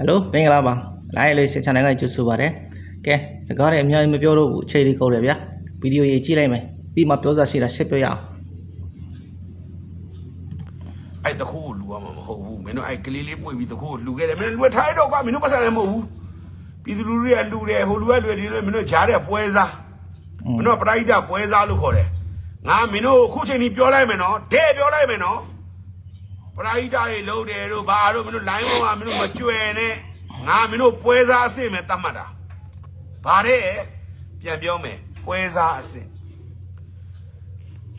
ဟယ်လိုမင်္ဂလာပါလိုင်းလေးစ channel ကကြိုဆိုပါရစေကဲစကားတွေအများကြီးမပြောတော့ဘူးအချိန်လေးကုန်တယ်ဗျာဗီဒီယိုရေးကြည့်လိုက်မယ်ပြီးမှပြောစားရှိတာရှင်းပြရအောင်အဲ့တခိုးကိုလူရမှာမဟုတ်ဘူးမင်းတို့အဲ့ကလေးလေးပွင့်ပြီးတခိုးကိုလူခဲ့တယ်မင်းတို့လူထားရတော့ကွာမင်းတို့ပတ်စံလည်းမဟုတ်ဘူးပြည်သူလူတွေကလူတယ်ဟိုလူကလူတယ်ဒီလိုမင်းတို့ကြားတဲ့ပွဲစားမင်းတို့ကပရိဒပွဲစားလို့ခေါ်တယ်ငါမင်းတို့အခုချိန်ကြီးပြောလိုက်မယ်နော်တဲ့ပြောလိုက်မယ်နော် ပရိဒတွေလုံးတယ်တို့ဘာတို့မင်းတို့ line ပေါ်မှာမင်းတို့မကြွယ်နဲ့ငါမင်းတို့ပွဲစားအစ်စ်မယ်တတ်မှတ်တာဘာတဲ့ပြန်ပြောမယ်ပွဲစားအစ်စ်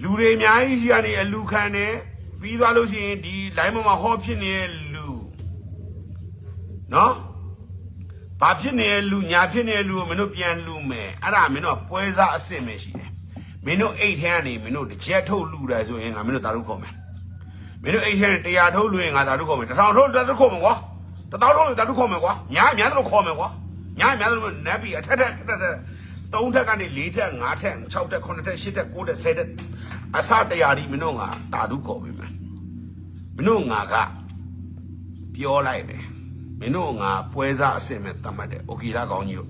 လူတွေအများကြီးရှိရနေအလူခံတယ်ပြီးသွားလို့ရှိရင်ဒီ line ပေါ်မှာဟောဖြစ်နေတဲ့လူနော်ဘာဖြစ်နေတဲ့လူညာဖြစ်နေတဲ့လူကိုမင်းတို့ပြန်လူမယ်အဲ့ဒါမင်းတို့ကပွဲစားအစ်စ်ပဲရှိတယ်မင်းတို့အိတ်ထဲကနေမင်းတို့တစ်ချက်ထုတ်လူတယ်ဆိုရင်ငါမင်းတို့တာရုခေါ်မယ် မင်းတို့အိတ်ထဲတရားထုတ်လို့ရင်ငါသာတို့ခေါ်မယ်တထောင်ထုတ်သာတို့ခေါ်မယ်ကွာတထောင်ထုတ်သာတို့ခေါ်မယ်ကွာညာအများတို့ခေါ်မယ်ကွာညာအများတို့နက်ပြီးအထက်ထက်ထက်ထက်သုံးထက်ကနေ၄ထက်၅ထက်၆ထက်၇ထက်၈ထက်၉ထက်၁၀ထက်အစတရားဒီမင်းတို့ငါသာတို့ခေါ်ပြီမယ်မင်းတို့ငါကပြောလိုက်တယ်မင်းတို့ငါပွဲစားအစင်မဲ့တတ်မှတ်တယ်အိုကီလာကောင်းကြီးတို့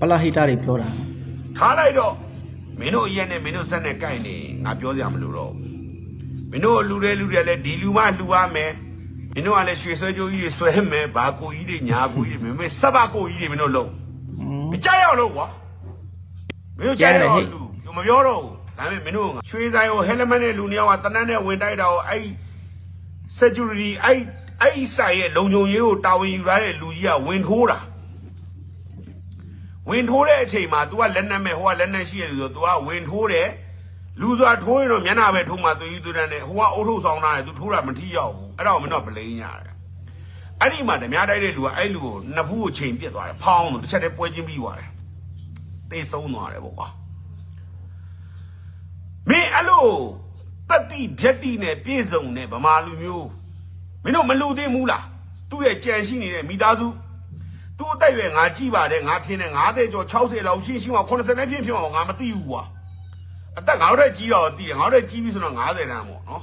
ပလာဟိတာတွေပြောတာထားလိုက်တော့မင်းတို့ရဲ့နဲ့မင်းတို့ဇက်နဲ့ကိုက်နေငါပြောစရာမလိုတော့ဘူး မင်းတို့လူတွေလူတွေလည်းဒီလူမလူရမယ်မင်းတို့ကလည်းရွှေဆွဲကြိုးကြီးတွေဆွဲမယ်ဘာကိုကြီးတွေညာကိုကြီးတွေမင်းမစပ်ပါကိုကြီးတွေမင်းတို့လုံး อืม မကြက်ရအောင်လို့ကွာမင်းတို့ကြက်ရအောင်လူမပြောတော့ဘူးဒါပေမဲ့မင်းတို့ကရွှေဆိုင်ကိုဟဲလမန်နဲ့လူနှစ်ယောက်ကတနတ်နဲ့ဝင်တိုက်တာကိုအဲ့ security အဲ့အဲ့ဆိုင်ရဲ့လုံခြုံရေးကိုတာဝန်ယူရတဲ့လူကြီးကဝင်ထိုးတာ ဝင်ထိုးတဲ့အချိန်မှာ तू ကလက်နက်မဲ့ဟိုကလက်နက်ရှိရလို့ဆို तू ကဝင်ထိုးတယ် လူစွာထိုးရင်တော့မျက်နှာပဲထိုးမှသူကြီးသူတန်းနဲ့ဟိုကအုတ်ထုတ်ဆောင်တာလေ तू ထိုးတာမထိရောက်ဘူးအဲ့တော့မင်းတို့ကပလိန်ရတယ်အဲ့ဒီမှာဓမြတိုက်တဲ့လူကအဲ့လူကိုနှစ်ဖူးကိုချိန်ပြစ်သွားတယ်ဖောင်းလို့တစ်ချက်တည်းပွဲချင်းပြီးသွားတယ်တေးဆုံးသွားတယ်ပေါ့ကွာမင်းအဲ့လိုတတိဖြက်တိနဲ့ပြည့်စုံတဲ့ဗမာလူမျိုးမင်းတို့မလူသေးဘူးလားသူ့ရဲ့ကြံရှိနေတဲ့မိသားစုသူ့အသက်အရွယ်ငါကြည့်ပါတယ်ငါထင်းတယ်50ကျော်60လောက်ရှိရှိမှ80နဲ့ပြည့်ပြည့်အောင်ငါမသိဘူးကွာ အသက်ငါတို့တက်ကြီးတော့သိတယ်ငါတို့တက်ကြီးပြီဆိုတော့90တန်းပေါ့နော်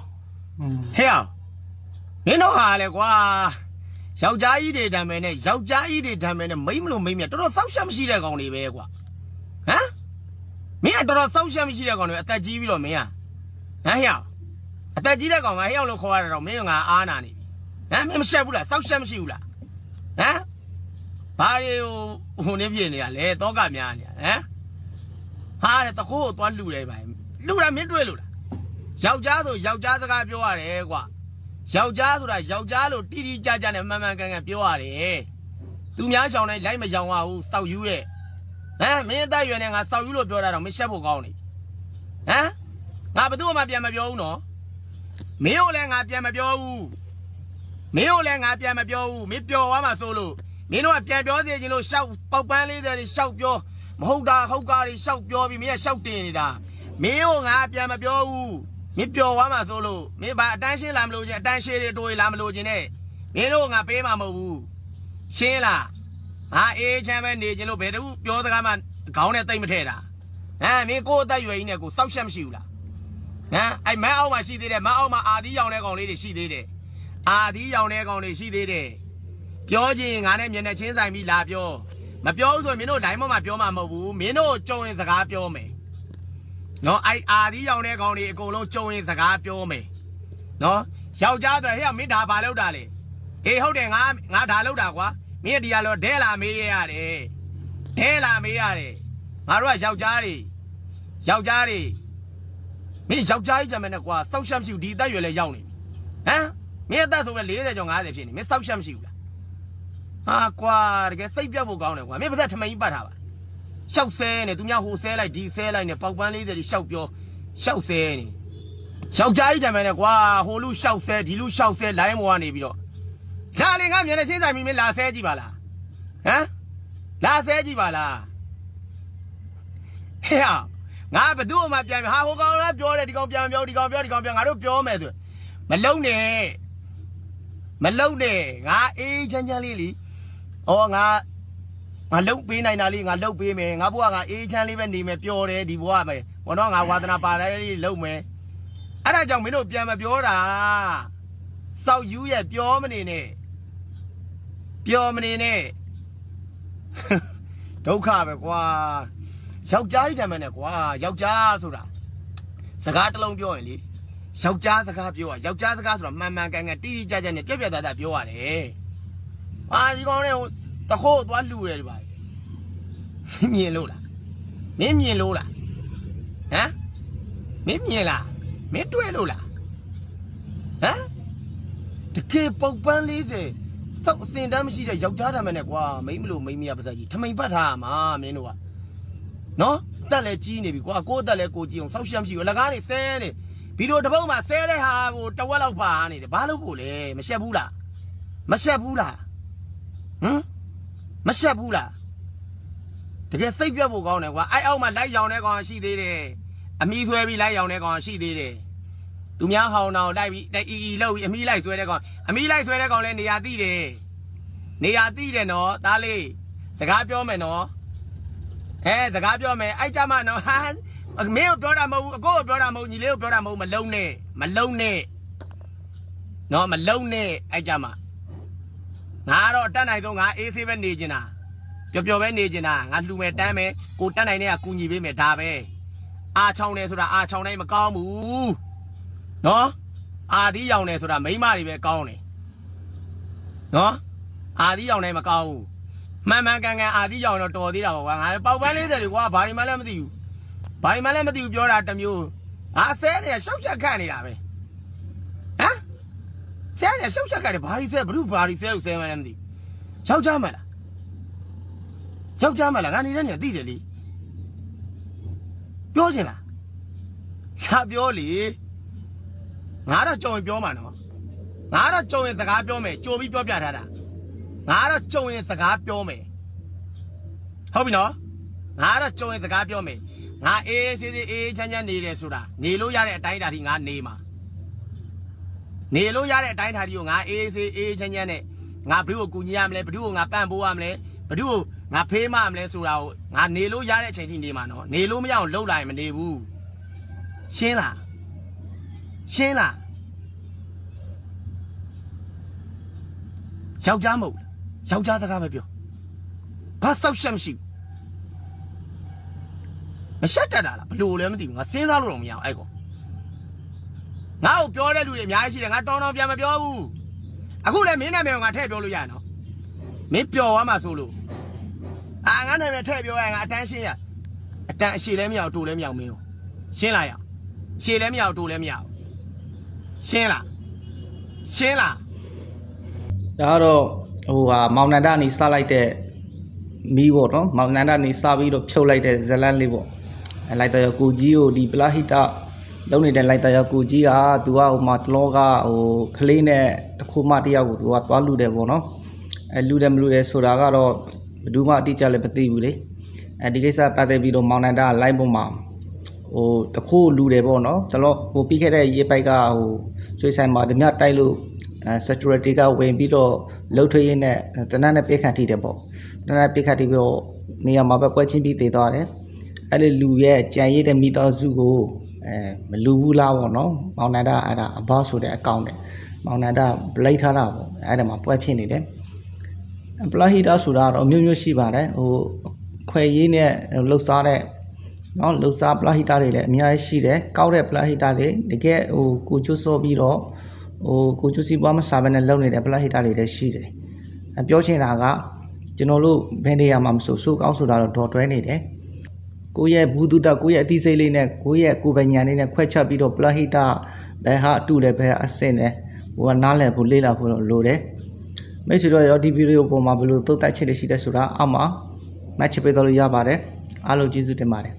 อืมဟဲ့အောင်မင်းတို့ဟာလေကွာယောက်ျားကြီးတွေတံမယ်နဲ့ယောက်ျားကြီးတွေတံမယ်နဲ့မိမလို့မိမတော်တော်စောက်ရှက်မရှိတဲ့ကောင်တွေပဲကွာဟမ်မင်းကတော်တော်စောက်ရှက်မရှိတဲ့ကောင်တွေအသက်ကြီးပြီးတော့မင်းကဟမ်ဟဲ့အောင်အသက်ကြီးတဲ့ကောင်ကဟဲ့အောင်လို့ခေါ်ရတာတော့မင်းကငါအားနာနေပြီဟမ်မင်းမရှက်ဘူးလားစောက်ရှက်မရှိဘူးလားဟမ်ဘာတွေဟိုဟိုနေပြနေရလဲတောကများနေရဟမ် ဟာတဲ့တကိုးကိုသွားလှူတယ်ဗျလှူတာမင်းတွေ့လို့လားယောက်ျားဆိုယောက်ျားစကားပြောရတယ်ကွာယောက်ျားဆိုတာယောက်ျားလို့တိတိကျကျနဲ့မှန်မှန်ကန်ကန်ပြောရတယ်သူများရှောင်းတိုင်းလိုက်မရှောင်ရဘူးစောက်ယူရဲ့ဟမ်မင်းအသက်အရွယ်နဲ့ငါစောက်ယူလို့ပြောတာတော့မရှက်ဖို့ကောင်းနေဟမ်ငါဘယ်သူမှပြန်မပြောဘူးနော်မင်းကိုလည်းငါပြန်မပြောဘူးမင်းကိုလည်းငါပြန်မပြောဘူးမင်းပျော်သွားမှဆိုလို့မင်းတို့ကပြန်ပြောစီခြင်းလို့ရှောက်ပေါက်ပန်းလေးတွေရှောက်ပြော မဟုတ်တာဟုတ်ကားတွေရှောက်ပြောပြီးမင်းကရှောက်တင်နေတာမင်းကိုငါပြန်မပြောဘူးမင်းပျော်သွားမှာဆိုလို့မင်းဘာအတန်းရှင်းလာမလို့ချင်းအတန်းရှင်းတွေတိုးလာမလို့ချင်းနဲ့မင်းတို့ငါပေးမှာမဟုတ်ဘူးရှင်းလားငါအေးချမ်းပဲနေချင်းလို့ဘယ်တူပြောစကားမှခေါင်းနဲ့တိတ်မထဲတာဟမ်မင်းကိုယ်အသက်ရွယ်ကြီးနဲ့ကိုစောက်ရှက်မရှိဘူးလားဟမ်အဲ့မန်းအောက်မှာရှိသေးတယ်မန်းအောက်မှာအာသီးရောင်တဲ့ကောင်လေးတွေရှိသေးတယ်အာသီးရောင်တဲ့ကောင်တွေရှိသေးတယ်ပြောချင်ငါနဲ့မျက်နှာချင်းဆိုင်ပြီးလာပြော မပြောဘူးဆိုရင်မင်းတို့လိုင်းမမှာပြောမှာမဟုတ်ဘူးမင်းတို့ကြုံရင်စကားပြောမယ်နော်အဲ့အာဒီရောင်တဲ့ကောင်တွေအကုန်လုံးကြုံရင်စကားပြောမယ်နော်ယောက်ျားဆိုဟဲ့မင်းဒါဘာလုပ်တာလဲအေးဟုတ်တယ်ငါငါဒါလုပ်တာကွာမင်းဒီကတော့ဒဲလာမေးရရတယ်ဒဲလာမေးရတယ်ငါတို့ကယောက်ျားတွေယောက်ျားတွေမင်းယောက်ျားကြီးကြမ်းမယ်နဲ့ကွာစောက်ရှက်မရှိဘူးဒီအသက်ရွယ်လဲရောက်နေပြီဟမ်မင်းအသက်ဆိုပဲ40ကျော်50ဖြစ်နေမင်းစောက်ရှက်မရှိဘူးလား ဟာကွာတကယ်စိတ်ပြတ်ဖို့ကောင်းတယ်ကွာမင်းပါစက်ထမိန်ကြီးပတ်ထားပါရှောက်ဆဲနေသူများဟိုဆဲလိုက်ဒီဆဲလိုက်နေပေါက်ပန်း40ရှောက်ပြောရှောက်ဆဲနေယောက်ျားကြီးတံမယ်နဲ့ကွာဟိုလူရှောက်ဆဲဒီလူရှောက်ဆဲလိုင်းမောကနေပြီးတော့လာလေငါမျက်နှာချင်းဆိုင်မိမလာဆဲကြည့်ပါလားဟမ်လာဆဲကြည့်ပါလားဟဲ့ဟာငါဘသူ့အမှပြန်ပြီဟာဟိုကောင်လည်းပြောတယ်ဒီကောင်ပြန်မပြောဒီကောင်ပြောဒီကောင်ပြောငါတို့ပြောမယ်ဆိုမလုံနဲ့မလုံနဲ့ငါအေးချမ်းချမ်းလေးလी ဩငါငါလုတ်ပေးနိုင်တာလေးငါလုတ်ပေးမယ်ငါဘွားကအေးချမ်းလေးပဲနေမယ်ပျော်တယ်ဒီဘွားပဲဘောတော့ငါဝါသနာပါတဲ့လေးလုတ်မယ်အဲ့ဒါကြောင့်မင်းတို့ပြန်မပြောတာစောက်ယူရဲ့ပြောမနေနဲ့ပျော်မနေနဲ့ဒုက္ခပဲကွာယောက်ျားကြီးတမ်းနဲ့ကွာယောက်ျားဆိုတာစကားတစ်လုံးပြောရင်လေယောက်ျားစကားပြောရယောက်ျားစကားဆိုတာမှန်မှန်ကန်ကန်တိတိကျကျနဲ့ပြက်ပြက်သားသားပြောရတယ် အာဒီကောင်နဲ့တခိုးသွားလူတယ်ဒီပါမြင်လို့လားမင်းမြင်လို့လားဟမ်မင်းမြင်လားမင်းတွေ့လို့လားဟမ်တကယ်ပုတ်ပန်း40စောက်အစင်တမ်းမရှိတဲ့ယောက်ျားတမ်းနဲ့ကွာမိမလို့မိမရပါစကြီးထမိန်ပတ်ထားရမှာမင်းတို့ကနော်တက်လည်းကြီးနေပြီကွာကိုယ်တက်လည်းကိုကြီးအောင်စောက်ရှမ်းမရှိဘူးအလကားနေဆဲနေဗီဒီယိုတစ်ပုတ်မှာဆဲတဲ့ဟာကိုတဝက်လောက်ပါနေတယ်ဘာလို့ဖို့လဲမရှက်ဘူးလားမရှက်ဘူးလား ဟမ်မရှက်ဘူးလားတကယ်စိတ်ပြတ်ဖို့ကောင်းတယ်ကွာအဲ့အောက်မှာလိုက်ရောင်တဲ့ကောင်ရှိသေးတယ်အမီးဆွဲပြီးလိုက်ရောင်တဲ့ကောင်ရှိသေးတယ်သူများဟောင်းအောင်လိုက်ပြီးတိုက်အီအီလောက်ပြီးအမီးလိုက်ဆွဲတဲ့ကောင်အမီးလိုက်ဆွဲတဲ့ကောင်လဲနေရာတိတယ်နေရာတိတယ်နော်သားလေးစကားပြောမယ်နော်အဲစကားပြောမယ်အဲ့ကြမှာနော်ဟာမင်းကိုပြောတာမဟုတ်ဘူးအကိုကိုပြောတာမဟုတ်ညီလေးကိုပြောတာမဟုတ်မလုံးနဲ့မလုံးနဲ့နော်မလုံးနဲ့အဲ့ကြမှာ ငါကတော့အတက်နိုင်ဆုံးငါအေးဆေးပဲနေကျင်တာပျော်ပျော်ပဲနေကျင်တာငါလှူမယ်တန်းမယ်ကိုတက်နိုင်တဲ့ကကူညီပေးမယ်ဒါပဲအားချောင်းနေဆိုတာအားချောင်းနိုင်မကောင်းဘူးနော်အာသီးရောင်နေဆိုတာမိန်းမတွေပဲကောင်းတယ်နော်အာသီးရောင်နေမကောင်းဘူးမှန်မှန်ကန်ကန်အာသီးရောင်တော့တော်သေးတာပေါ့ကွာငါပေါက်ပန်း40တွေကွာဘာဒီမှလည်းမသိဘူးဘာဒီမှလည်းမသိဘူးပြောတာတစ်မျိုးငါဆဲနေရှောက်ချက်ခတ်နေတာပဲဟမ် ဆဲနေရှောက်ချက်ခတ်တယ်ဘာဒီဆဲဘ누구ဘာဒီဆဲလို့ဆဲမှလည်းမသိဘူးယောက်ျားမလားယောက်ျားမလားငါနေတဲ့နေသိတယ်လေပြောချင်လားရှာပြောလေငါတော့ကြုံရင်ပြောမှာနော်ငါတော့ကြုံရင်စကားပြောမယ်ကြိုပြီးပြောပြထားတာငါတော့ကြုံရင်စကားပြောမယ်ဟုတ်ပြီနော်ငါတော့ကြုံရင်စကားပြောမယ်ငါအေးအေးဆေးဆေးအေးအေးချမ်းချမ်းနေတယ်ဆိုတာနေလို့ရတဲ့အတိုင်းအတာထိငါနေမှာ နေလို့ရတဲ့အတိုင်းအတာထိကိုငါအေးအေးဆေးအေးအေးချမ်းချမ်းနဲ့ငါဘယ်သူ့ကိုကူညီရမလဲဘယ်သူ့ကိုငါပံ့ပိုးရမလဲဘယ်သူ့ကိုငါဖေးမရမလဲဆိုတာကိုငါနေလို့ရတဲ့အချိန်ထိနေမှာနော်နေလို့မရအောင်လှုပ်လိုက်မနေဘူးရှင်းလားရှင်းလားယောက်ျားမဟုတ်ဘူးယောက်ျားစကားပဲပြောဘာစောက်ရှက်မရှိဘူးမရှက်တတ်တာလားဘလို့လဲမသိဘူးငါစဉ်းစားလို့တော့မရအောင်အဲ့ကော ငါ့ကိုပြောတဲ့လူတွေအများကြီးရှိတယ်ငါတောင်းတောင်းပြန်မပြောဘူးအခုလည်းမင်းနာမည်ကိုငါထည့်ပြောလို့ရနော်မင်းပျော်သွားမှဆိုလို့အာငါနာမည်ထည့်ပြောရရင်ငါအတန်းရှင်းရအတန်းအရှိလည်းမရအောင်တူလည်းမရအောင်မင်းကိုရှင်းလာရအောင်ရှည်လည်းမရအောင်တူလည်းမရအောင်ရှင်းလားရှင်းလားဒါကတော့ဟိုဟာမောင်နန္ဒနေစလိုက်တဲ့မီးပေါ့နော်မောင်နန္ဒနေစပြီးတော့ဖြုတ်လိုက်တဲ့ဇလန်လေးပေါ့အဲလိုက်တော့ကိုကြီးကိုဒီပလာဟိတ လုံးနေတဲ့လိုက်တော့ကိုကြီးကသူကဟိုမှာတလောကဟိုကလေးနဲ့တစ်ခုမှတယောက်ကိုသူကသွားလူတယ်ပေါ့နော်အဲလူတယ်မလူတယ်ဆိုတာကတော့ဘယ်သူမှအတိအကျလည်းမသိဘူးလေအဲဒီကိစ္စပတ်သက်ပြီးတော့မောင်နန္ဒက line ပေါ်မှာဟိုတခိုးလူတယ်ပေါ့နော်တလောဟိုပြီးခဲ့တဲ့ရေပိုက်ကဟိုဆွေးဆိုင်မှာဓမြတိုက်လို့အဲ security ကဝင်ပြီးတော့လှုပ်ထွေးရင်းနဲ့တနက်နဲ့ပိတ်ခတ်ထိတယ်ပေါ့တနက်ပိတ်ခတ်ထိပြီးတော့နေရာမှာပဲပွဲချင်းပြီးတည်သွားတယ်အဲ့ဒီလူရဲ့ကြံရည်တဲ့မိသားစုကို အဲမလူဘူးလားပေါ့နော်မောင်နန္ဒအဲ့ဒါအဘဆိုတဲ့အကောင့်နဲ့မောင်နန္ဒဘလိုက်ထားတာပေါ့အဲ့ဒါမှာပွဲဖြစ်နေတယ်ပလာဟီတာဆိုတာတော့မျိုးမျိုးရှိပါတယ်ဟိုခွဲရေးနဲ့လှုပ်ရှားတဲ့နော်လှုပ်ရှားပလာဟီတာတွေလည်းအများကြီးရှိတယ်ကောက်တဲ့ပလာဟီတာတွေတကယ်ဟိုကိုကျွတ်စောပြီးတော့ဟိုကိုကျွတ်စီပွားမစားဘဲနဲ့လုပ်နေတဲ့ပလာဟီတာတွေလည်းရှိတယ်ပြောချင်တာကကျွန်တော်တို့ဘယ်နေရာမှာမဆိုစုကောက်ဆိုတာတော့ဒေါ်တွဲနေတယ် ကိုယ့်ရဲ့ဘူးတုတကိုယ့်ရဲ့အသိစိတ်လေးနဲ့ကိုယ့်ရဲ့ကိုယ်ပညာလေးနဲ့ခွဲချက်ပြီးတော့ပလာဟီတာဘယ်ဟာအတူလဲဘယ်ဟာအဆင့်လဲဟိုကနားလည်ဖို့လေ့လာဖို့တော့လိုတယ်မိတ်ဆွေတို့ရောဒီဗီဒီယိုပေါ်မှာဘယ်လိုသုံးသပ်ချက်တွေရှိလဲဆိုတာအောက်မှာမှတ်ချက်ပေးတော့လို့ရပါတယ်အားလုံးကျေးဇူးတင်ပါတယ်